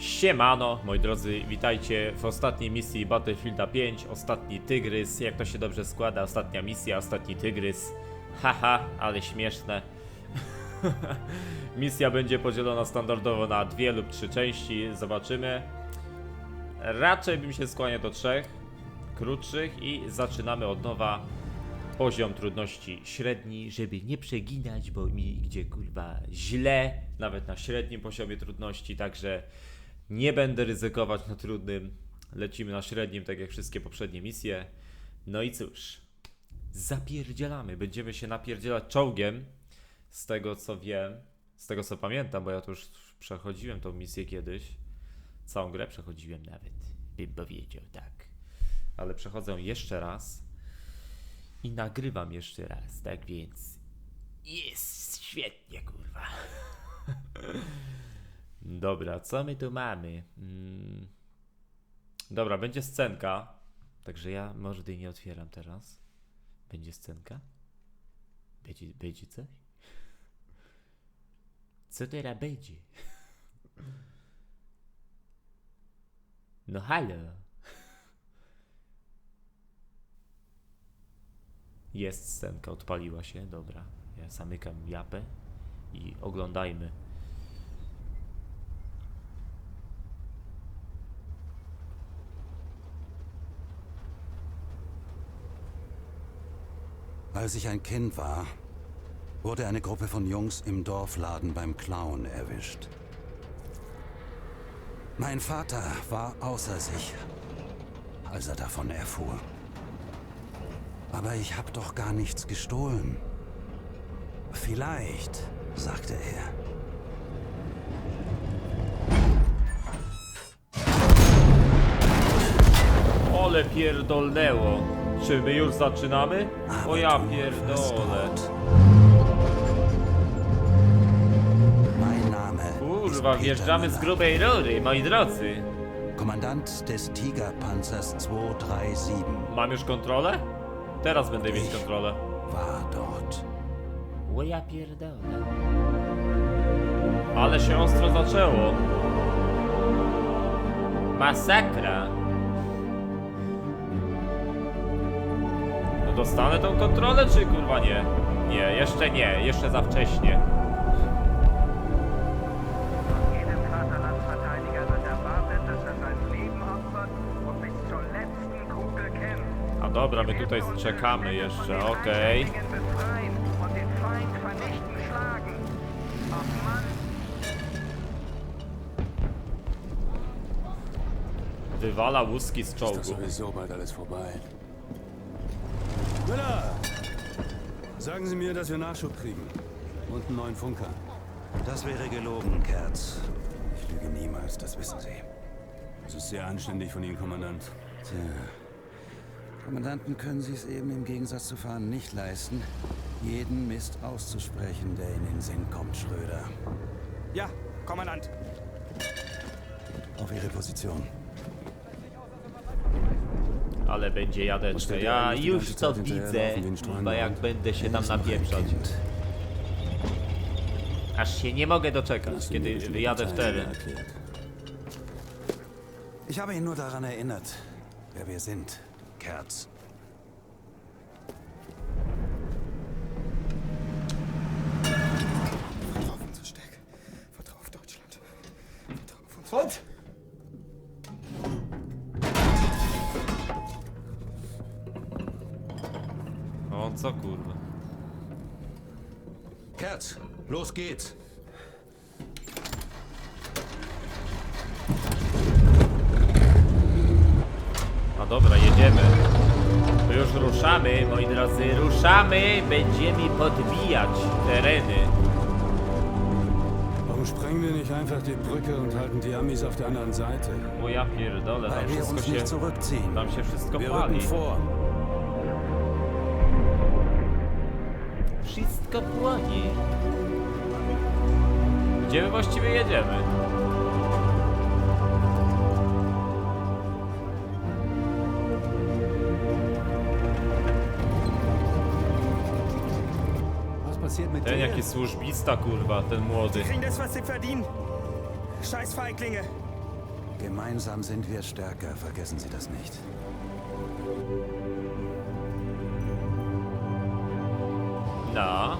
Siemano, moi drodzy, witajcie w ostatniej misji Battlefielda 5, ostatni tygrys, jak to się dobrze składa, ostatnia misja, ostatni tygrys. Haha, ale śmieszne. Misja będzie podzielona standardowo na dwie lub trzy części, zobaczymy. Raczej bym się skłaniał do trzech, krótszych i zaczynamy od nowa. Poziom trudności średni, żeby nie przeginać, bo mi gdzie kurwa źle, nawet na średnim poziomie trudności, także nie będę ryzykować na trudnym. Lecimy na średnim, tak jak wszystkie poprzednie misje. No i cóż, zapierdzielamy. Będziemy się napierdzielać czołgiem, z tego co wiem, z tego co pamiętam, bo ja to już przechodziłem tą misję kiedyś. Całą grę przechodziłem nawet, bym powiedział, tak. Ale przechodzę jeszcze raz i nagrywam jeszcze raz, tak więc jest świetnie, kurwa. Dobra, co my tu mamy? Mm. Dobra, będzie scenka. Także ja może tej nie otwieram teraz. Będzie scenka? Będzie, będzie coś? Co teraz będzie? No halo. Jest scenka, odpaliła się, dobra. Ja zamykam japę i oglądajmy. Als ich ein Kind war, wurde eine Gruppe von Jungs im Dorfladen beim Klauen erwischt. Mein Vater war außer sich, als er davon erfuhr. Aber ich habe doch gar nichts gestohlen. Vielleicht, sagte er. Ole pierdolnęło. Czy my już zaczynamy? O ja pierdolę. Kurwa, wjeżdżamy z grubej rury, moi drodzy. Kommandant des Tigerpanzers 237 Mam już kontrolę? Teraz będę mieć kontrolę. war dort. O ja pierdolę. Ale się ostro zaczęło. Masakra. Dostanę tą kontrolę, czy kurwa nie? Nie, jeszcze nie, jeszcze za wcześnie. A dobra, my tutaj czekamy jeszcze, okej. Mann Wywala łuski z czołgu. Müller! Sagen Sie mir, dass wir Nachschub kriegen. Und einen neuen Funker. Das wäre gelogen, Kerz. Ich lüge niemals, das wissen Sie. Es ist sehr anständig von Ihnen, Kommandant. Tja. Kommandanten können Sie es eben im Gegensatz zu Fahnen nicht leisten, jeden Mist auszusprechen, der in den Sinn kommt, Schröder. Ja, Kommandant. Auf Ihre Position. Ale będzie jadeczka. Ja już to widzę, chyba jak będę się tam napieprzać. Aż się nie mogę doczekać, kiedy wyjadę w teren. Ich habe ihn nur daran erinnert, wer wir sind, Kerz. Vertrau auf Stärke. Vertrau auf Deutschland. Vertrau auf uns. Und? Co kurwa? Kerz, los geht's. No dobra, jedziemy. To już ruszamy, moi drodzy, ruszamy! Będziemy podbijać tereny. Warum sprengen wir nicht einfach die Brücke und halten die Amis auf der anderen Seite? O ja pierdolę, tam Weil wir wszystko uns się... nicht zurückziehen. Tam się wszystko Wir pali. rücken vor. Wszystko płonie. Gdzie my właściwie jedziemy? Ten jaki służbista kurwa, ten młody. Kriegen das, was sie verdienen. Scheiß Feiglinge. Gemeinsam sind wir stärker, vergessen Sie das nicht. No.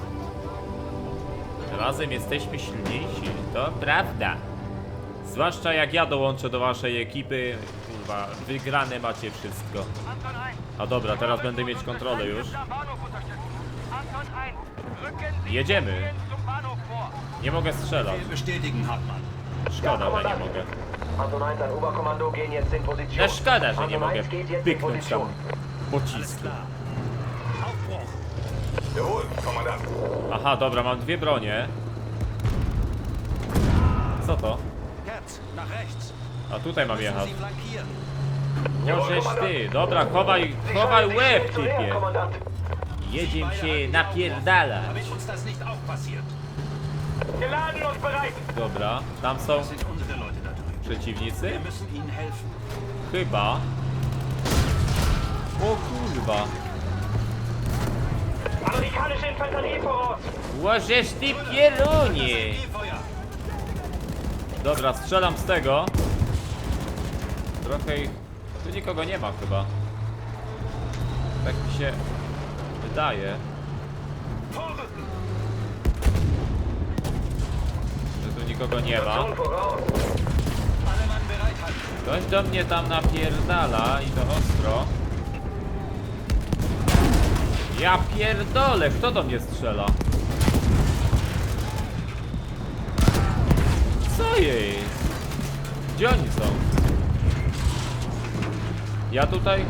Razem jesteśmy silniejsi, to prawda. Zwłaszcza jak ja dołączę do waszej ekipy, kurwa, wygrane macie wszystko. Anton 1. A dobra, teraz będę mieć kontrolę już. Am Bahnhof unterstützen. Anton 1. Rücken Sie Jedziemy. Nie mogę strzelać. Szkoda, że nie mogę. Anton 1 an Oberkommando gehen jetzt in Position. No szkoda, że nie mogę 1 geht jetzt in pyknąć tam pocisku. Aha, dobra, mam dwie bronie. Co to? A tutaj mam jechać. Możesz ty. Dobra, chowaj, chowaj łeb, typie. Jedziemy się napierdala. Damit uns das nicht auch passiert. Geladen und bereit. Dobra, tam są przeciwnicy? Chyba. O kurwa. Amerikanische Infanterie voraus. Łożesz ty pierunie. Dobra, strzelam z tego. Trochę ich... Tu nikogo nie ma chyba. Tak mi się wydaje. Że tu nikogo nie ma. Ktoś do mnie tam napierdala i to ostro. Ja pierdolę, kto do mnie strzela? Co jest? Gdzie oni są? Ja tutaj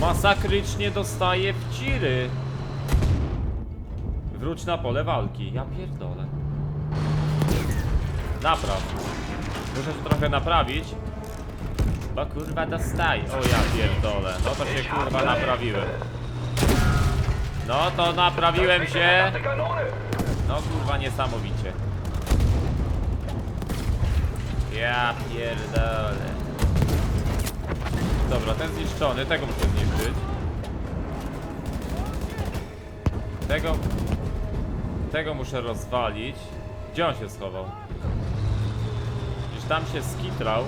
masakrycznie dostaję w ciry. Wróć na pole walki. Ja pierdolę. Napraw. Muszę to trochę naprawić. Bo kurwa dostaję. O ja pierdolę. No to się kurwa naprawiłem. No to naprawiłem się. No kurwa niesamowicie. Ja pierdolę. Dobra, ten zniszczony, tego muszę zniszczyć. Tego... Tego muszę rozwalić. Gdzie on się schował? Gdzieś tam się skitrał.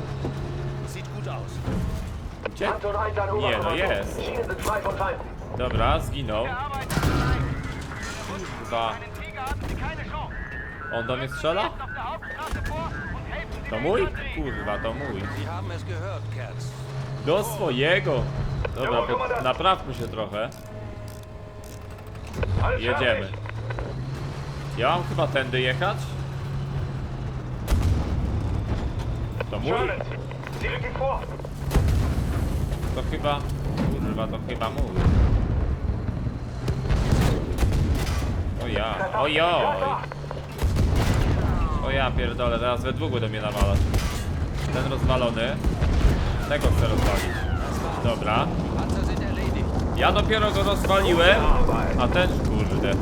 Gdzie? Anton 1 an Nie, no jest. Dobra, zginął. Arbeit Anton 1. Kurwa. On do mnie strzela? To mój? Kurwa, to mój. Do swojego. Dobra, naprawmy się trochę. Jedziemy. Ja mam chyba tędy jechać? To mój? To chyba... Kurwa, to chyba mój. O ja, ojoj. O ja pierdolę, teraz we dwóch do mnie nawalać. Ten rozwalony. Tego chcę rozwalić. Dobra. Ja dopiero go rozwaliłem, a ten, kurde,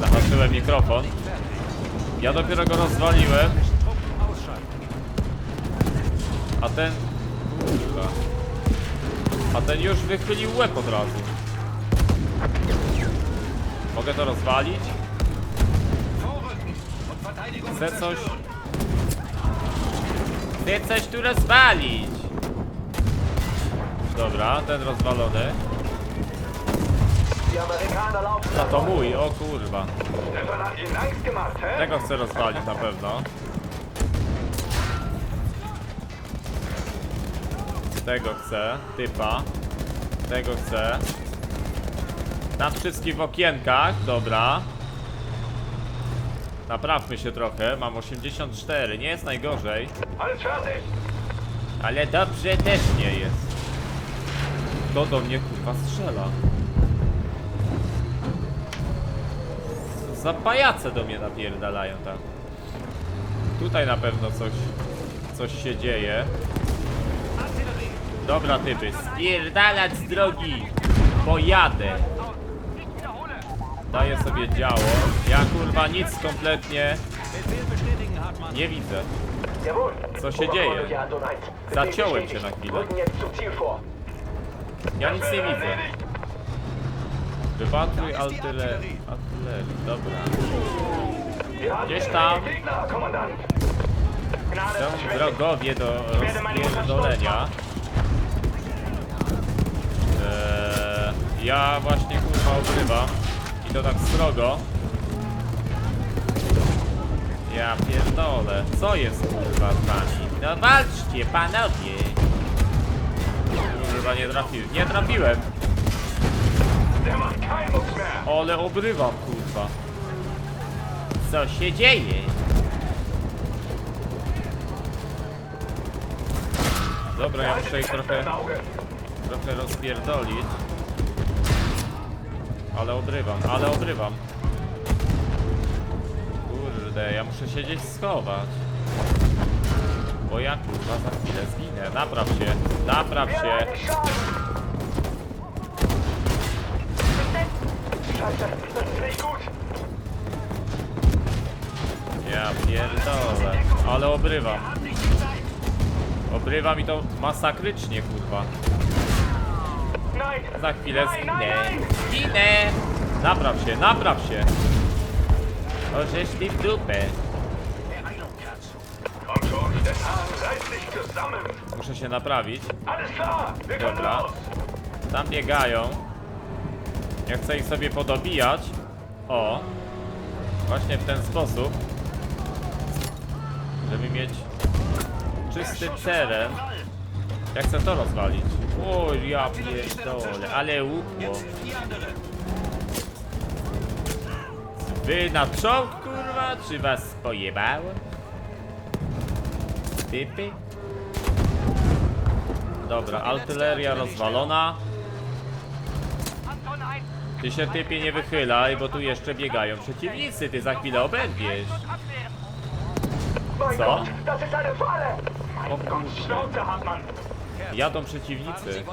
zahaczyłem mikrofon. Ja dopiero go rozwaliłem, a ten, kurwa, a ten już wychylił łeb od razu. Mogę to rozwalić? Chcę coś, chcę coś tu rozwalić. Dobra, ten rozwalony. A to mój, o kurwa. Tego chcę rozwalić na pewno. Tego chcę, typa. Tego chcę. Tam wszystkich w okienkach, dobra. Naprawmy się trochę, mam 84, nie jest najgorzej. Ale dobrze też nie jest. Kto do mnie kurwa strzela? Za pajace do mnie napierdalają tam. Tutaj na pewno coś, coś się dzieje. Dobra typy, spierdalać z drogi! Pojadę! Daję sobie działo. Ja kurwa nic kompletnie nie widzę. Co się dzieje? hier, Anton 1. Zaciąłem się na chwilę. Ja nic nie widzę. Wypatruj artylerii. Artylerii, dobra. Gdzieś tam. Są wrogowie do rozpierdolenia. Eee, ja właśnie kurwa obrywam. I to tak srogo. Ja pierdolę. Co jest kurwa z wami? No walczcie panowie. Kurwa nie trafiłem. Nie trafiłem. Ale obrywam kurwa. Co się dzieje? Dobra, ja muszę ich trochę, trochę rozpierdolić. Ale obrywam, ale obrywam. Kurde, ja muszę się gdzieś schować. Bo ja kurwa za chwilę zginę. Napraw się, napraw się. Ja pierdolę, ale obrywam. Obrywam i to masakrycznie, kurwa. Za chwilę zginę. Zginę! Napraw się, napraw się. Ożeż ty w dupę. Muszę się naprawić. Dobra. Tam biegają. Ja chcę ich sobie podobijać. O. Właśnie w ten sposób. Żeby mieć czysty teren. Ja chcę to rozwalić. O, ja pierdolę, ale łupło. Wy na czołg, kurwa? Czy was pojebało? Typy? Dobra, artyleria rozwalona. Ty się typie nie wychylaj, bo tu jeszcze biegają przeciwnicy, ty za chwilę oberwiesz. Falle. O Hartmann. Jadą przeciwnicy.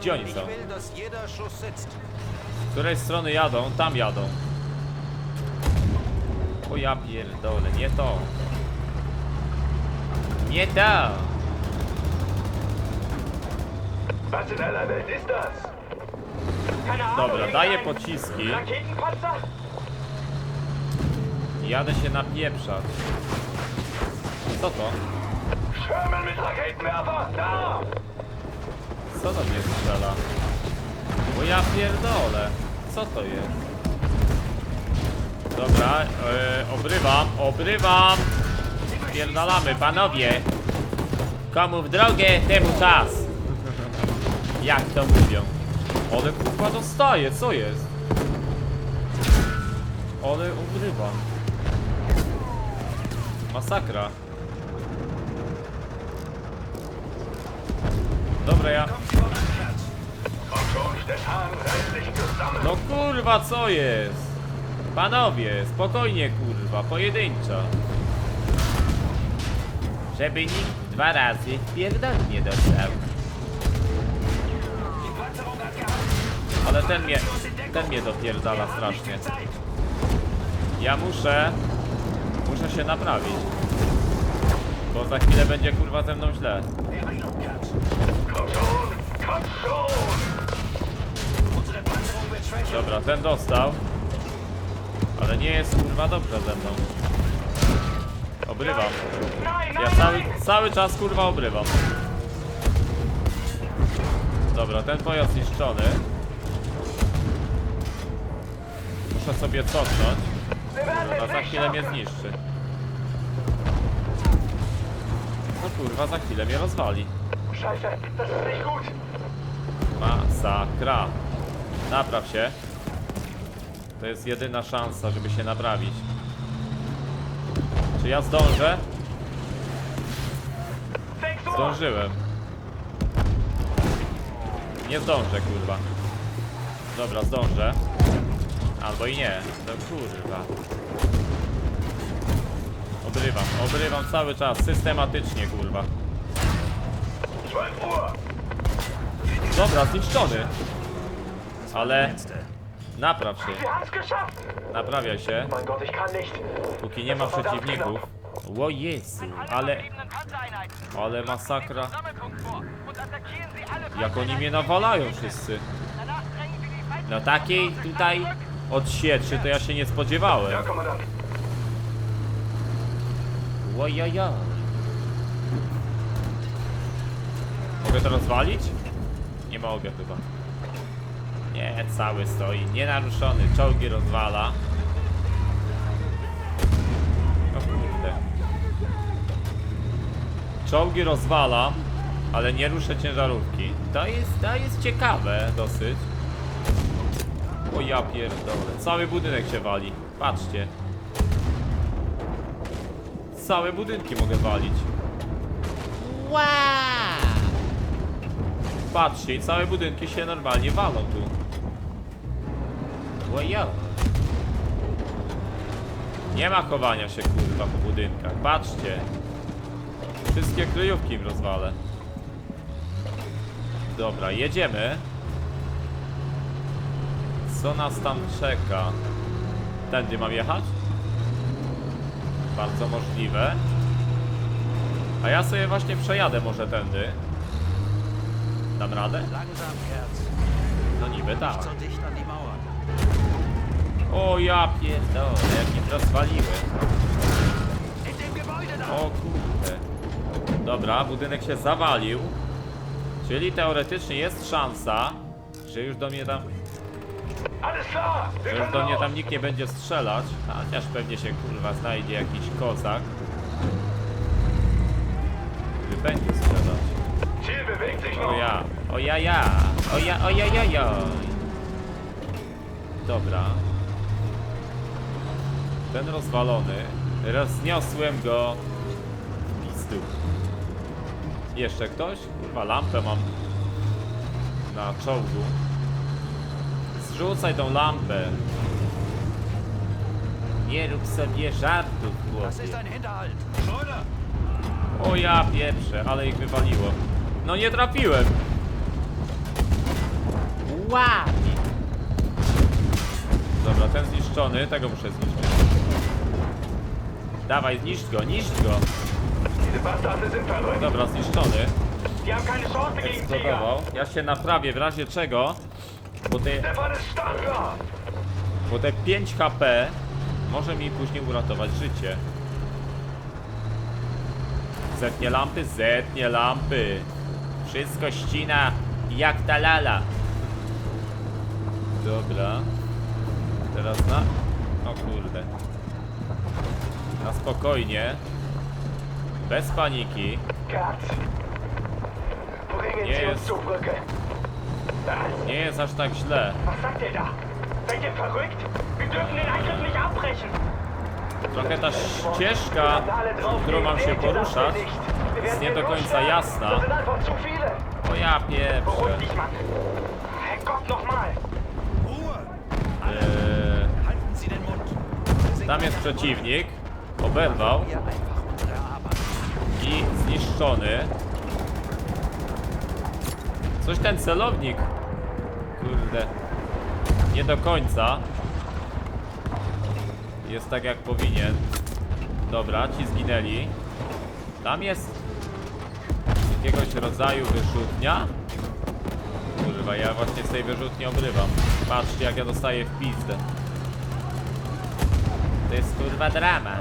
Gdzie oni są? Z której strony jadą? Tam jadą. O ja pierdolę, nie to. Nie to. Dobra, daję pociski. Jadę się napieprzać. Co to? Schwärmen mit Raketenwerfer. Da! Co do mnie strzela? Bo ja pierdolę. Co to jest? Dobra, e, obrywam, obrywam. Pierdalamy, panowie. Komu w drogę, temu czas. Jak to mówią. Ale kurwa dostaje, co jest? Ale obrywam. Masakra. Dobra, ja... No kurwa, co jest? Panowie, spokojnie kurwa, pojedynczo. Żeby nikt dwa razy pierdol nie dostał. Ale ten mnie, ten mnie dopierdala strasznie. Ja muszę, muszę się naprawić. Bo za chwilę będzie kurwa ze mną źle. Dobra, ten dostał. Ale nie jest kurwa dobrze ze mną. Obrywam. Ja cały, cały czas kurwa obrywam. Dobra, ten pojazd zniszczony. Muszę sobie cofnąć, a za chwilę mnie zniszczy. No kurwa, za chwilę mnie rozwali. Scheiße, das ist nicht gut. Masakra. Napraw się. To jest jedyna szansa, żeby się naprawić. Czy ja zdążę? Zdążyłem. Nie zdążę, kurwa. Dobra, zdążę. Albo i nie. No kurwa. Obrywam, obrywam cały czas, systematycznie, kurwa. 12 Uhr. Dobra, zniszczony. Ale... Napraw się, naprawia się. Póki nie ma przeciwników. O Jezu, ale... Ale masakra. Jak oni mnie nawalają wszyscy. No takiej tutaj odsieczy to ja się nie spodziewałem. Łojojo. Mogę to rozwalić? Nie mogę chyba. Nie, cały stoi, nienaruszony, czołgi rozwala. O kurde. Czołgi rozwala, ale nie ruszę ciężarówki. To jest, to jest ciekawe dosyć. O ja pierdolę, cały budynek się wali. Patrzcie. Całe budynki mogę walić. Wow! Patrzcie, i całe budynki się normalnie walą tu. Łojo. Nie ma chowania się kurwa po budynkach. Patrzcie. Wszystkie kryjówki im rozwalę. Dobra, jedziemy. Co nas tam czeka? Tędy mam jechać? Bardzo możliwe. A ja sobie właśnie przejadę może tędy. Dam radę? No niby tak. O ja pierdolę, jak ich rozwaliły. O kurde. Dobra, budynek się zawalił. Czyli teoretycznie jest szansa, że już do mnie tam, że już do mnie tam nikt nie będzie strzelać. Chociaż pewnie się kurwa znajdzie jakiś kozak. Który będzie strzelać. Ziel O ja, o ja ja, o ja, o ja ja ja. Dobra. Ten rozwalony, rozniosłem go w pizdu. Jeszcze ktoś? Kurwa, lampę mam na czołgu. Zrzucaj tą lampę. Nie rób sobie żartów, chłopie. O ja pieprzę, ale ich wywaliło. No nie trafiłem. Ładnie. Dobra, ten zniszczony, tego muszę zniszczyć. Dawaj, zniszcz go, niszcz go. Dobra, zniszczony. Eksplodował. Ja się naprawię w razie czego. Bo te, bo te 5 HP może mi później uratować życie. Zetnie lampy? Zetnie lampy. Wszystko ścina jak ta lala. Dobra. Teraz na... O kurde. Na spokojnie. Bez paniki. Nie jest-? Nie jest aż tak źle. Trochę ta ścieżka, którą mam się poruszać, jest nie do końca jasna. O ja pieprzę. Eee, tam jest przeciwnik. Oberwał i zniszczony. Coś ten celownik. Kurde. Nie do końca. Jest tak jak powinien. Dobra, ci zginęli. Tam jest jakiegoś rodzaju wyrzutnia. Kurwa, ja właśnie z tej wyrzutni obrywam. Patrzcie jak ja dostaję w pizdę. To jest kurwa drama.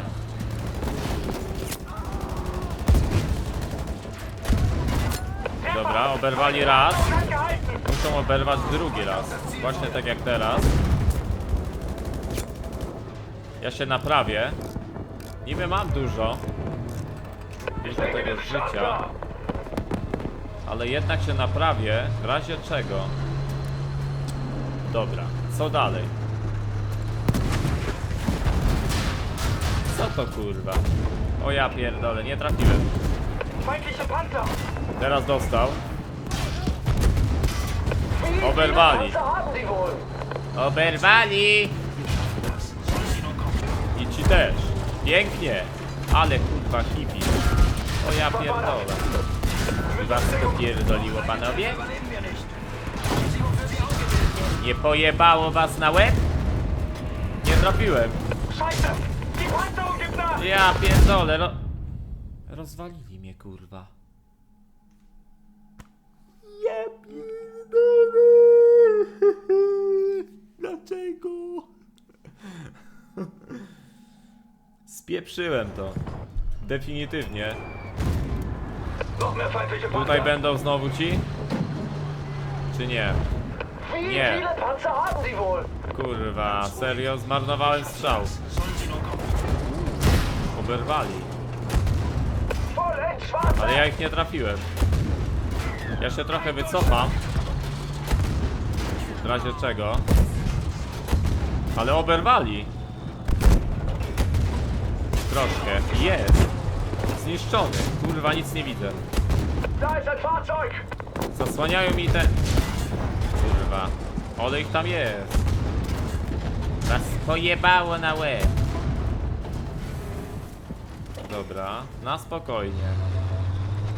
Dobra, oberwali raz. Muszą oberwać drugi raz. Właśnie tak jak teraz. Ja się naprawię. Niby mam dużo. Dużo tego życia. Ale jednak się naprawię. W razie czego. Dobra, co dalej? Co to kurwa? O ja pierdolę, nie trafiłem. Teraz dostał. Oberwali. Oberwali! I ci też. Pięknie. Ale kurwa hippie. O ja pierdolę. Was to pierdoliło panowie? Nie pojebało was na łeb? Nie nach! Ja pierdolę, ro... Rozwalili mnie, kurwa. Ja pierdolę. Dlaczego? Spieprzyłem to. Definitywnie. Tutaj będą znowu ci? Czy nie? Nie. Kurwa, serio? Zmarnowałem strzał. Oberwali. Ale ja ich nie trafiłem. Ja się trochę wycofam. W razie czego. Ale oberwali. Troszkę. Jest. Zniszczony. Kurwa, nic nie widzę. Zasłaniają mi te... Kurwa. Ale ich tam jest. Was pojebało na łeb. Dobra, na spokojnie.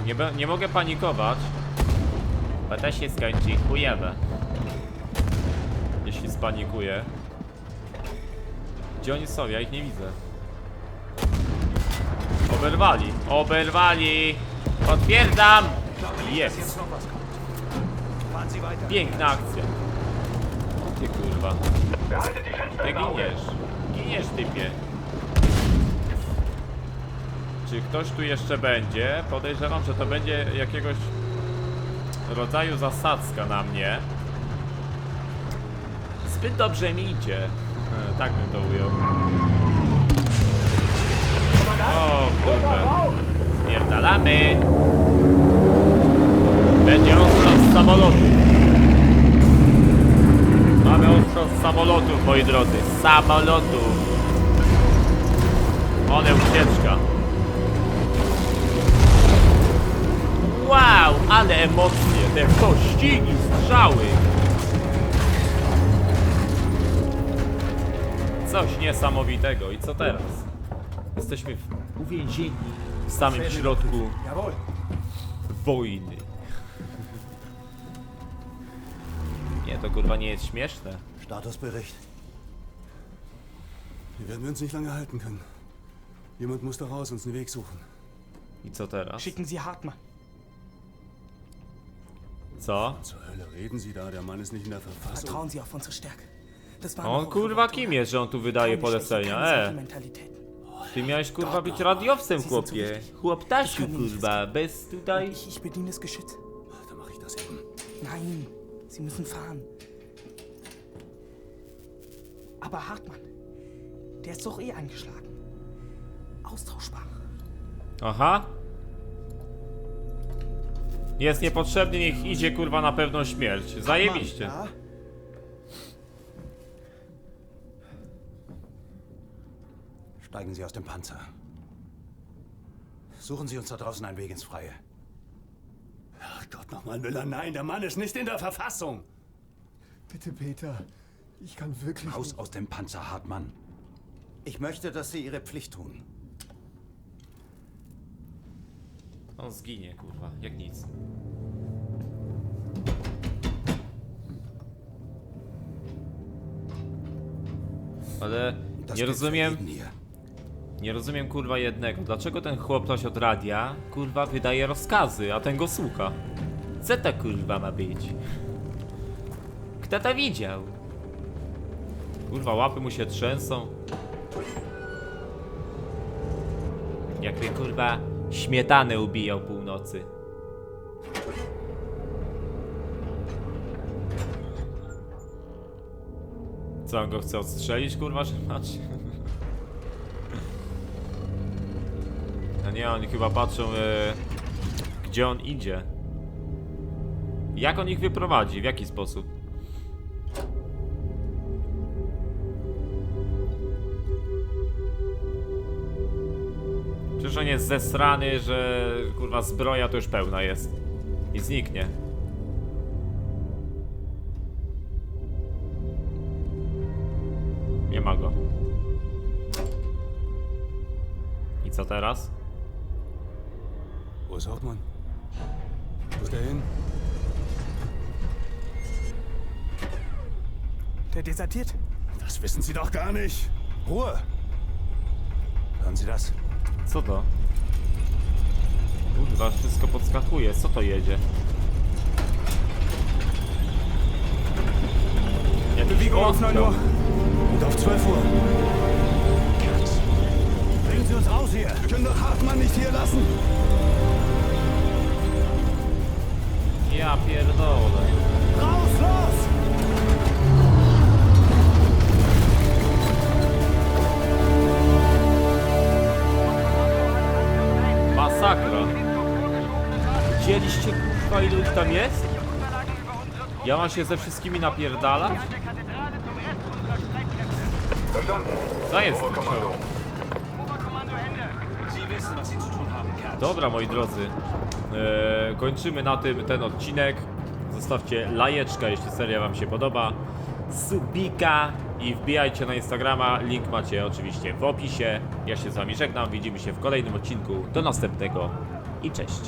Nie, nie mogę panikować. Bo to się skończy chujowo. Jeśli spanikuję. Gdzie oni są? Ja ich nie widzę. Oberwali. Oberwali. Potwierdzam. Jest. Piękna akcja. Ty kurwa. Ty giniesz. Giniesz typie. Czy ktoś tu jeszcze będzie? Podejrzewam, że to będzie jakiegoś rodzaju zasadzka na mnie. Zbyt dobrze mi idzie. E, Tak bym to ujął. O kurde. Spierdalamy. Będzie ostro z samolotu. Mamy ostro z samolotów, moi drodzy. Z samolotów. One ucieczka. Wow, ale emocje, te pościgi, strzały. Coś niesamowitego. I co teraz? Jesteśmy w- uwięzieni w samym środku wojny. Nie, to kurwa nie jest śmieszne. Statusbericht. Wir werden uns nicht lange halten können. Jemand muss da raus uns den Weg suchen. I co teraz? Schicken Sie Hartmann. Co? Zur Hölle reden Sie da? Der Mann ist nicht in der Verfassung. Vertrauen Sie auf unsere Stärke. Das war On kurwa kim jest, że on tu wydaje polecenia? E, ty miałeś kurwa być radiowcem, chłopie. Chłoptasiu, kurwa, bez tutaj... Ich, ich bediene das Geschütz. Dann mache ich das eben. Nein, Sie müssen fahren. Aber Hartmann, der ist doch eh eingeschlagen. Austauschbar. Aha. Jest niepotrzebny, niech idzie kurwa na pewną śmierć. Zajebiście. Ja? Steigen Sie aus dem Panzer. Suchen Sie uns da draußen einen Weg ins Freie. Ach Gott nochmal, Müller, nein, der Mann ist nicht in der Verfassung. Bitte, Peter. Ich kann wirklich. Raus aus dem Panzer, Hartmann. Ich möchte, dass Sie Ihre Pflicht tun. On zginie, kurwa, jak nic. Ale Das nie rozumiem. Nie rozumiem kurwa jednego. Dlaczego ten chłoptoś od radia kurwa wydaje rozkazy, a ten go słucha? Co to kurwa ma być? Kto to widział? Kurwa, łapy mu się trzęsą. Jakby kurwa śmietanę ubijał północy. Co on go chce odstrzelić, kurwa, że macie? Nie, oni chyba patrzą, e, gdzie on idzie. Jak on ich wyprowadzi? W jaki sposób? Przecież on jest zesrany, że kurwa zbroja to już pełna jest. I zniknie. Nie ma go. I co teraz? Wo ist Hauptmann? Wo ist der hin? Der desertiert. Das wissen Sie doch gar nicht. Ruhe! Hören Sie das? Co to? Kurwa, wszystko podskakuje. Co to jedzie? Jakiś Bewegung auf 9 oddział. Uhr. Und auf 12 Uhr. Sie uns raus hier! Wir können doch Hartmann nicht hier lassen! Ja pierdolę. Raus, los! Masakra. Widzieliście kurwa ilu ich tam jest? Ja mam się ze wszystkimi napierdalać? Co jest? Kerl. Dobra moi drodzy. Eee, kończymy na tym ten odcinek. Zostawcie lajeczka, jeśli seria wam się podoba. Subika i wbijajcie na Instagrama. Link macie oczywiście w opisie. Ja się z wami żegnam. Widzimy się w kolejnym odcinku. Do następnego i cześć.